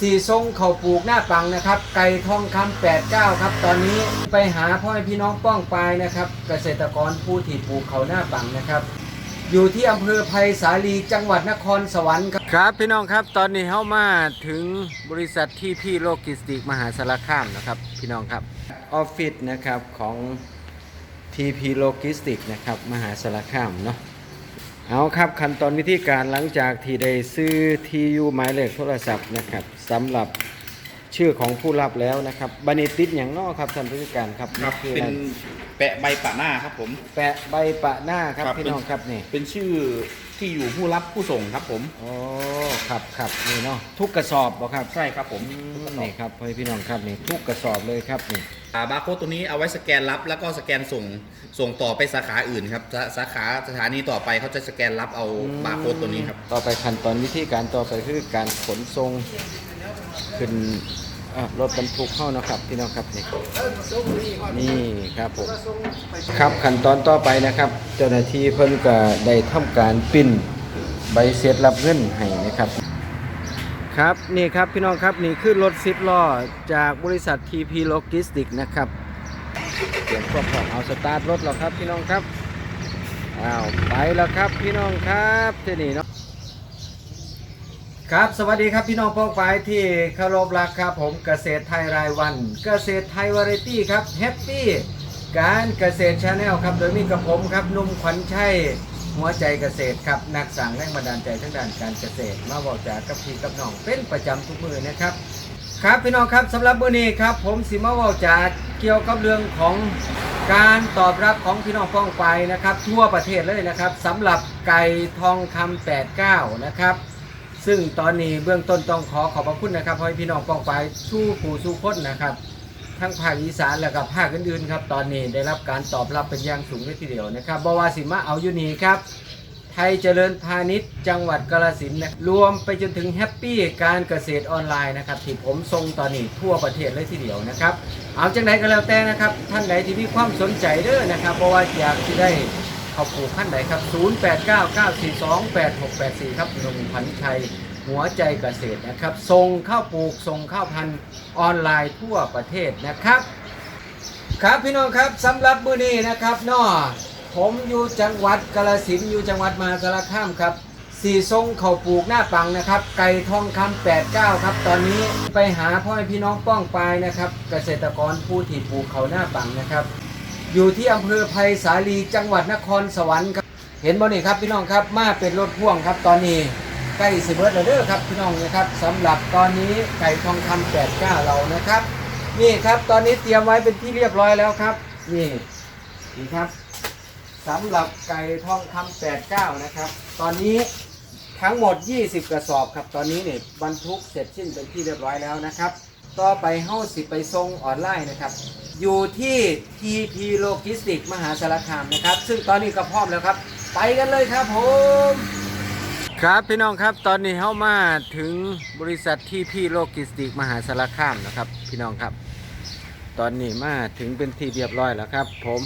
สี่ทรงเขาปลูกหน้าปังนะครับ ไก่ทองคำแปดเก้าครับ ตอนนี้ไปหาพ่อแม่พี่น้องป้องปายนะครับ เกษตรกรผู้ที่ปลูกเขาหน้าปังนะครับ อยู่ที่อำเภอไผ่สาลีจังหวัดนครสวรรค์ครับครับพี่น้องครับตอนนี้เข้ามาถึงบริษัทที่พี่โลจิสติกมหาสารคามนะครับพี่น้องครับออฟฟิศนะครับของ TP Logistics นะครับมหาสารคามเนาะเอาครับขั้นตอนวิธีการหลังจากที่ได้ซื้อทียูหมายเลขโทรศัพท์นะครับ สำหรับชื่อของผู้รับแล้วนะครับบันิติดอย่างนอกครับท่านผู้การครับครับคือเป็นอะไรแปะใบปะหน้าครับผม แปะใบปะหน้าครับครับพี่น้องครับนี่ เป็นชื่อที่อยู่ผู้รับผู้ส่งครับผมโอ้ครับครับนี่เนาะทุกกระสอบบ่ครับใช่ครับผมอืมนี่ครับพ่อพี่น้องครับนี่ทุกกระสอบเลยครับนี่อ่าบาร์โค้ดตัวนี้เอาไว้สแกนรับ แล้วก็สแกนส่งส่งต่อไปสาขาอื่นครับสาสาขาสถานีต่อไปเขาจะสแกนรับเอาบาร์โค้ดตัวนี้ครับต่อไปขั้นตอนวิธีการต่อไปคือการขนส่ง ขึ้นรถบรรทุกเข้านะครับพี่น้องครับนี่นี่ครับผมครับขั้นตอนต่อไปนะครับ เจ้าหน้าที่เพิ่นก็ได้ทำการปิ้นใบเสร็จรับเงินให้นะครับ ครับนี่ครับพี่น้องครับนี่คือรถซิปล้อจากบริษัท TP Logistics นะครับเตรียมควบคุมเอาสตาร์ทรถแล้วครับพี่น้องครับอ้าวไปแล้วครับพี่น้องครับที่นี่เนาะ ครับสวัสดีครับพี่น้องพ้องฝ่ายที่เคารพรักครับผมเกษตรไทยรายวัน เกษตรไทยวาไรตี้ครับแฮปปี้การเกษตรชาแนลครับโดยมีกับผมครับนุ่มขวัญชัยหัวใจเกษตรครับนักสั่งแรงบันดาลใจทั้งด้านการเกษตร มาบอกจากกับพี่กับน้องเป็นประจำทุกมือนะครับ ครับพี่น้องครับสำหรับมื้อนี้ครับ ผมสิมาเว้าจากเกี่ยวกับเรื่องของการตอบรับของพี่น้องป้องไปนะครับ ทั่วประเทศเลยนะครับสำหรับไก่ทองคำ89 นะครับ ซึ่งตอนนี้เบื้องต้นต้องขอขอบพระคุณนะครับพ่อให้พี่น้องป้องไปสู้ผู้สู้คนนะครับ ทั้งภาคอีสานและกับภาคอื่นๆครับตอนนี้ได้รับการตอบรับเป็นอย่างสูงเลยทีเดียวนะครับบวาสิมาเอาอยู่นี่ครับไทยเจริญพาณิชย์จังหวัดกาฬสินธุ์นะรวมไปจนถึงแฮปปี้การเกษตรออนไลน์นะครับที่ผมส่งตอนนี้ทั่วประเทศเลยทีเดียวนะครับ เอาจังไหนก็แล้วแต่นะครับ ท่านใดที่มีความสนใจเด้อนะครับเพราะว่าอยากที่ได้ เขาปลูกท่านใดครับ 0899428684 ครับนุ่มพันธ์ชัย หัวใจเกษตรนะครับส่งข้าวปลูกส่งข้าวพันธุ์ออนไลน์ทั่วประเทศนะครับ ครับพี่น้องครับสำหรับมื้อนี้นะครับเนาะผมอยู่จังหวัดกาฬสินธุ์อยู่จังหวัดมหาสารคามครับสี่ทรงเขาปลูกหน้าปังนะครับ ไก่ทองคำ89ครับ ตอนนี้ไปหาพ่อพี่น้องป้องปายนะครับ เกษตรกรผู้ที่ปลูกเขาหน้าปังนะครับ อยู่ที่อำเภอไผ่สาลีจังหวัดนครสวรรค์ครับเห็นบ่นี่ครับพี่น้องครับมาเป็นรถพ่วงครับตอนนี้ใกล้สิเบิร์ดแล้วเด้อครับพี่น้องนะครับสำหรับตอนนี้ไก่ทองคำ89เก้าเรานะครับ นี่ครับตอนนี้เตรียมไว้เป็นที่เรียบร้อยแล้วครับ นี่นี่ครับสำหรับไก่ทองคำ89นะครับ ตอนนี้ทั้งหมด 20 กระสอบครับ ตอนนี้เนี่ยบรรทุกเสร็จสิ้นเป็นที่เรียบร้อยแล้วนะครับ ต่อไปเฮ้าสิไปส่งออนไลน์นะครับ อยู่ที่ TP Logistics มหาสารคามนะครับ ซึ่งตอนนี้ก็พร้อมแล้วครับ ไปกันเลยครับผม ครับพี่น้องครับตอนนี้เข้ามาถึงบริษัทที่พี่โลจิสติกมหาสารคามนะครับ พี่น้องครับ ตอนนี้มาถึงเป็นที่เรียบร้อยแล้วครับ ผม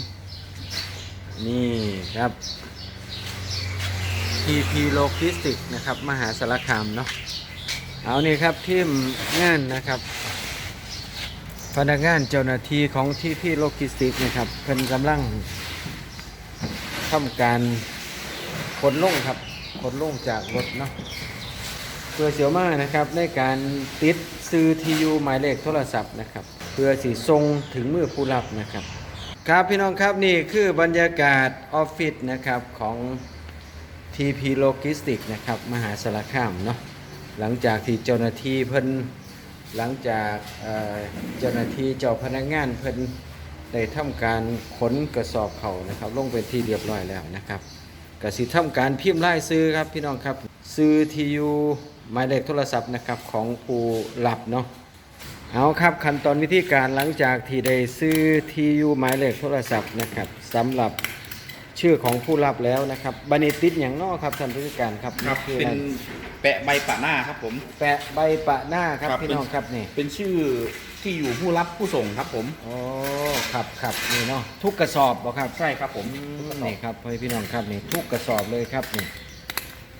นี่ครับ TP Logistics นะครับ มหาสารคามเนาะเอานี่ครับทีมงานนะครับ พนักงานเจ้าหน้าที่ของ TP Logistics นะครับเพิ่นกำลังทำการขนลงครับขนลงจากรถเนาะเพื่อเสียวมานะครับในการติดซื้อทียูหมายเลขโทรศัพท์นะครับ เพื่อสีทรงถึงมือผู้รับนะครับ ครับพี่น้องครับนี่คือบรรยากาศออฟฟิศนะครับของ TP Logistics นะครับมหาสารคามเนาะหลังจากที่เจ้าหน้าที่เพิ่น หลังจากเจ้าหน้าที่เจ้าพนักงานเพิ่นได้ทำการขนกระสอบเขานะครับ ลงเป็นที่เรียบร้อยแล้วนะครับกสิทำการพิมพ์รายซื้อครับพี่น้องครับซื้อทียูหมายเลขโทรศัพท์นะครับของผู้รับเนาะเอาครับขั้นตอนวิธีการหลังจากที่ได้ซื้อทียูหมายเลขโทรศัพท์นะครับสำหรับ ชื่อของผู้รับแล้วนะครับบันิติดอย่างนอกครับท่านผู้การครับครับคือเป็นอะไรแปะใบปะหน้าครับผม แปะใบปะหน้าครับครับ พี่น้องครับนี่เป็นชื่อที่อยู่ผู้รับผู้ส่งครับผม โอ้ครับครับนี่เนาะทุกกระสอบบ่ครับ ใช่ครับผมอืมนี่ครับพ่อพี่น้องครับนี่ทุกกระสอบเลยครับนี่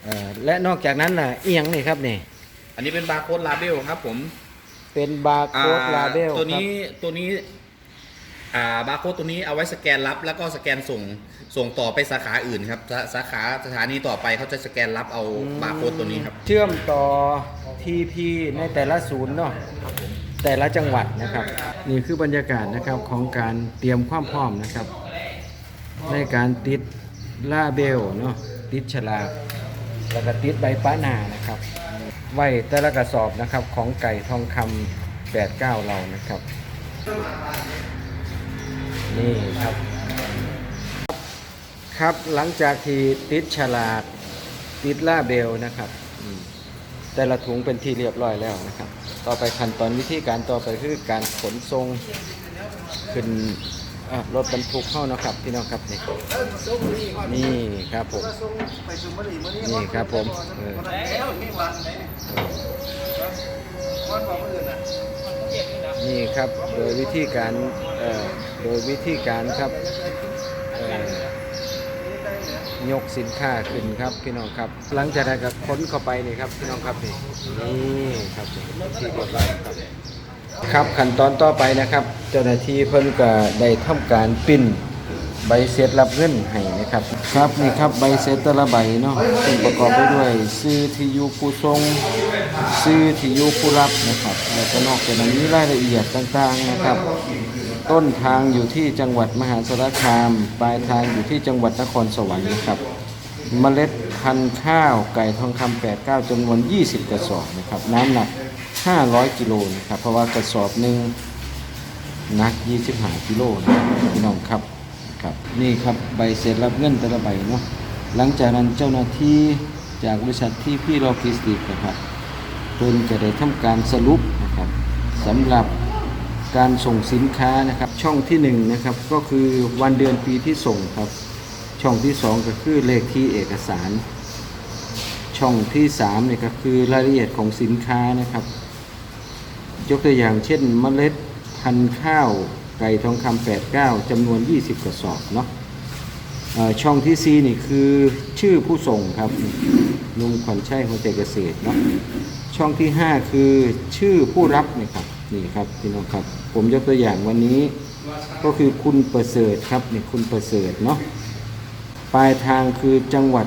เอ่อและนอกจากนั้นล่ะเอียงนี่ครับนี่ออันนี้เป็นบาร์โค้ดลาเบลครับผมเป็นบาร์โค้ดอ่ลาเบลตัวนี้ตัวนี้อ่า บาร์โค้ดตัวนี้เอาไว้สแกนรับ แล้วก็สแกนส่งส่งต่อไปสาขาอื่นครับสาสาขาสถานีต่อไปเขาจะสแกนรับเอาบาร์โค้ดตัวนี้ครับ เชื่อมต่อ TP ในแต่ละศูนย์เนาะแต่ละจังหวัดนะครับ นี่คือบรรยากาศนะครับของการเตรียมความพร้อมนะครับ ในการติดลาเบลเนาะติดฉลากแล้วก็ติดใบป้าหนานะครับ ไว้แต่ละกระสอบนะครับของไก่ทองคำ89 เรานะครับ นี่ครับ ครับหลังจากที่ติดฉลากติดล่าเบลนะครับแต่ละถุงเป็นที่เรียบร้อยแล้วนะครับ ต่อไปขั้นตอนวิธีการต่อไปคือการขนส่งขึ้นรถบรรทุกเข้านะครับพี่น้องครับนี่นี่ครับผมนี่ครับผมนี่ครับโดยวิธีการ โดยวิธีการครับยกสินค้าขึ้นครับพี่น้องครับ หลังจากนั้นก็ค้นเข้าไปนี่ครับพี่น้องครับนี่นี่ครับที่เรียบร้อยครับครับขั้นตอนต่อไปนะครับ เจ้าหน้าที่เพิ่นก็ได้ทำการปิ้นใบเสร็จรับเงินให้นะครับ ครับนี่ครับใบเสร็จแต่ละใบเนาะซึ่งประกอบไปด้วยชื่อที่อยู่ผู้ทรงชื่อที่อยู่ผู้รับนะครับแล้วก็นอกจากนั้นมีรายละเอียดต่างๆนะครับ ต้นทางอยู่ที่จังหวัดมหาสารคาม ปลายทางอยู่ที่จังหวัดนครสวรรค์นะครับ เมล็ดพันธุ์ข้าวไก่ทองคำ89จำนวน 20 กระสอบนะครับ น้ำหนัก 500 กิโลนะครับ เพราะว่ากระสอบหนึ่งหนัก 25 กิโลนะครับพี่น้องครับครับ นี่ครับใบเสร็จรับเงินแต่ละใบเนาะ หลังจากนั้นเจ้าหน้าที่จากบริษัทที่พี่โลจิสติกนะครับเพิ่นจะได้ทำการสรุปนะครับสำหรับ การส่งสินค้านะครับ ช่องที่หนึ่งนะครับก็คือวันเดือนปีที่ส่งครับ ช่องที่สองก็คือเลขที่เอกสาร ช่องที่สามเนี่ยก็คือรายละเอียดของสินค้านะครับ ยกตัวอย่างเช่นเมล็ดพันธุ์ข้าวไก่ทองคำ89จำนวน 20 กระสอบเนาะช่องที่ 4 นี่คือชื่อผู้ส่งครับลุงขวัญชัยหัวใจเกษตรเนาะช่องที่ 5 คือชื่อผู้รับนี่ครับ นี่ครับพี่น้องครับ ผมยกตัวอย่างวันนี้ ก็คือคุณประเสริฐครับนี่คุณประเสริฐเนาะปลายทางคือจังหวัด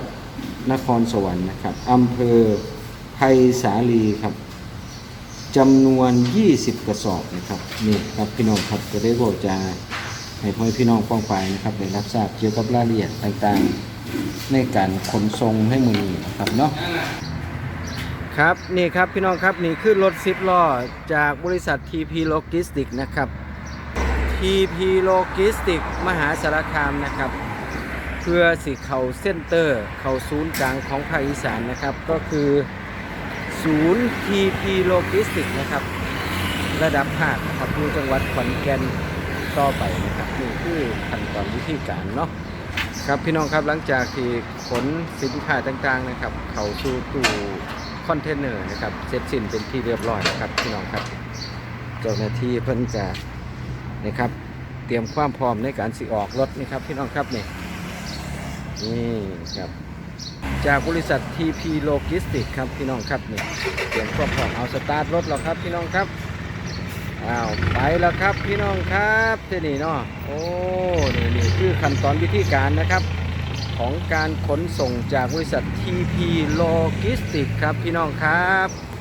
นครสวรรค์นะครับอำเภอไพศาลีครับจำนวน 20 กระสอบนะครับนี่ครับพี่น้องครับจะได้บอกจะให้พ่อแม่พี่น้องป้องไปนะครับได้รับทราบเกี่ยวกับรายละเอียดต่างๆ ในการขนส่งให้มือนี้นะครับเนาะ ครับนี่ครับพี่น้องครับนี่คือรถซิปล้อจากบริษัท TP Logistics นะครับ TP Logistics มหาสารคามนะครับ เพื่อสิเขาเส้นเตอร์ เขาศูนย์กลางของภาคอีสานนะครับ ก็คือศูนย์ TP Logistics นะครับ ระดับภาคนะครับอยู่จังหวัดขอนแก่นต่อไปนะครับนี่คือขั้นตอนวิธีการเนาะครับพี่น้องครับหลังจากที่ขนสินค้าต่างๆนะครับ เข้าสู่ตู้ คอนเทนเนอร์นะครับเสร็จสิ้นเป็นที่เรียบร้อยนะครับพี่น้องครับเจ้าหน้าที่เพิ่นจะนะครับเตรียมความพร้อมในการสิออกรถนี่ครับพี่น้องครับนี่นี่ครับจากบริษัท TP Logistics ครับพี่น้องครับนี่เตรียมความพร้อมเอาสตาร์ทรถแล้วครับพี่น้องครับอ้าวไปแล้วครับพี่น้องครับที่นี่เนาะโอ้นี่นี่คือขั้นตอนวิธีการนะครับ ของการขนส่งจากบริษัท TP Logistics ครับพี่น้องครับ